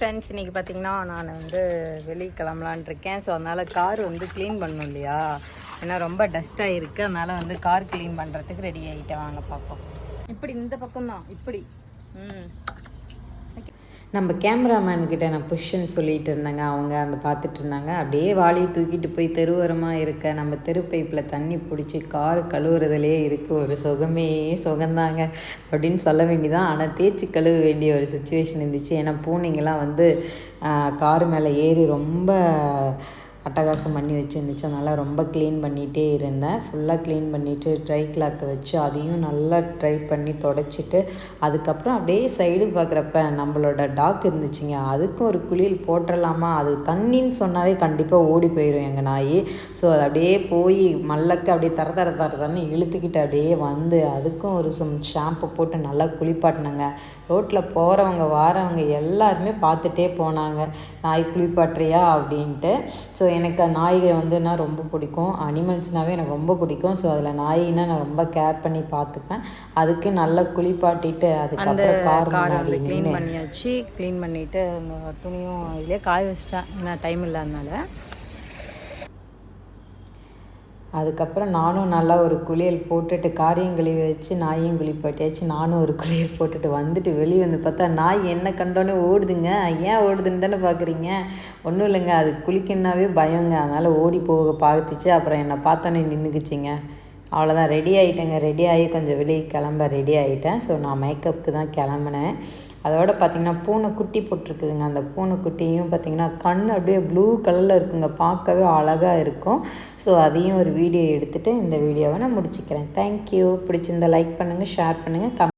Friends இன்றைக்கி பார்த்தீங்கன்னா நான் வந்து வெளியே கிளம்பலான் இருக்கேன். ஸோ அதனால் கார் வந்து க்ளீன் பண்ணணும் இல்லையா? ஏன்னா ரொம்ப டஸ்ட்டாக இருக்குது அதனால் வந்து கார் க்ளீன் பண்ணுறதுக்கு ரெடி ஆகிட்டேன் வாங்க பார்ப்போம் இப்படி இந்த பக்கம் தான் இப்படி. ம். நம்ம கேமராமேன்கிட்ட நான் புஷ்ன்னு சொல்லிட்டு இருந்தேங்க. அவங்க அந்த பார்த்துட்டு இருந்தாங்க. அப்படியே வாளியை தூக்கிட்டு போய் தெருவோரமாக இருக்க நம்ம தெரு பைப்பில் தண்ணி பிடிச்சி கார் கழுவுறதுலே இருக்குது ஒரு சுகமே சுகந்தாங்க. அப்படின்னு சொல்ல வேண்டியதான் ஆனால் தேய்ச்சி கழுவ வேண்டிய ஒரு சுச்சுவேஷன் இருந்துச்சு. ஏன்னா பூனைங்கெல்லாம் வந்து கார் மேலே ஏறி ரொம்ப அட்டகாசம் பண்ணி வச்சுருந்துச்சு. அதனால் ரொம்ப க்ளீன் பண்ணிகிட்டே இருந்தேன். ஃபுல்லாக க்ளீன் பண்ணிவிட்டு ட்ரை கிளாத்தை வச்சு அதையும் நல்லா ட்ரை பண்ணி தொடச்சிட்டு அதுக்கப்புறம் அப்படியே சைடு பார்க்குறப்ப நம்மளோட டாக் இருந்துச்சுங்க. அதுக்கும் ஒரு குளியல் போட்டுடலாமா அது தண்ணின்னு சொன்னாவே கண்டிப்பாக ஓடி போயிடும் எங்கள் நாய். ஸோ அது அப்படியே போய் மல்லக்க அப்படியே தர தர தர தரன்னு இழுத்துக்கிட்டு அப்படியே வந்து அதுக்கும் ஒரு சம் ஷாம்பு போட்டு நல்லா குளிப்பாட்டினாங்க. ரோட்டில் போகிறவங்க வாரவங்க எல்லாருமே பார்த்துட்டே போனாங்க. நாய் குளிப்பாட்டுறியா? அப்படின்ட்டு. ஸோ எனக்கு நாய்கள் வந்து நான் ரொம்ப பிடிக்கும். அனிமல்ஸ்னாவே எனக்கு ரொம்ப பிடிக்கும். ஸோ அதில் நாயினா நான் ரொம்ப கேர் பண்ணி பார்த்துப்பேன். அதுக்கு நல்லா குளிப்பாட்டிட்டு அதுக்கப்புறம் கார் முன்னாடி க்ளீன் பண்ணியாச்சு க்ளீன் பண்ணிவிட்டு அந்த துணியும் இதுலேயே காய வச்சிட்டேன். ஏன்னா டைம் இல்லாதனால. அதுக்கப்புறம் நானும் நல்லா ஒரு குளியல் போட்டுட்டு காரியம் கழுவி வச்சு நாயும் குளிப்பாட்டியாச்சு நானும் ஒரு குளியல் போட்டுட்டு வந்துட்டு வெளியே வந்து பார்த்தா நாய் என்ன கண்டோன்னே ஓடுதுங்க. ஏன் ஓடுதுன்னு தானே பார்க்குறீங்க ஒன்றும் இல்லைங்க. அது குளிக்கணுன்னாவே பயங்க. அதனால் ஓடி போக பார்த்துச்சு. அப்புறம் என்னை பார்த்தோன்னே நின்றுக்குச்சிங்க அவ்வளோதான் ரெடி ஆகிட்டேங்க ரெடி ஆகி கொஞ்சம் வெளியே கிளம்ப ரெடி ஆகிட்டேன் ஸோ நான் மேக்கப்புக்கு தான் கிளம்புனேன். அதோட பார்த்திங்கன்னா பூனைக்குட்டி போட்டிருக்குதுங்க. அந்த பூனைக்குட்டியும் பார்த்திங்கன்னா கண் அப்படியே ப்ளூ கலரில் இருக்குங்க. பார்க்கவே அழகாக இருக்கும். ஸோ அதையும் ஒரு வீடியோ எடுத்துகிட்டு இந்த வீடியோவை நான் முடிச்சுக்கிறேன். தேங்க்யூ பிடிச்சிருந்தா லைக் பண்ணுங்கள் ஷேர் பண்ணுங்கள் கம்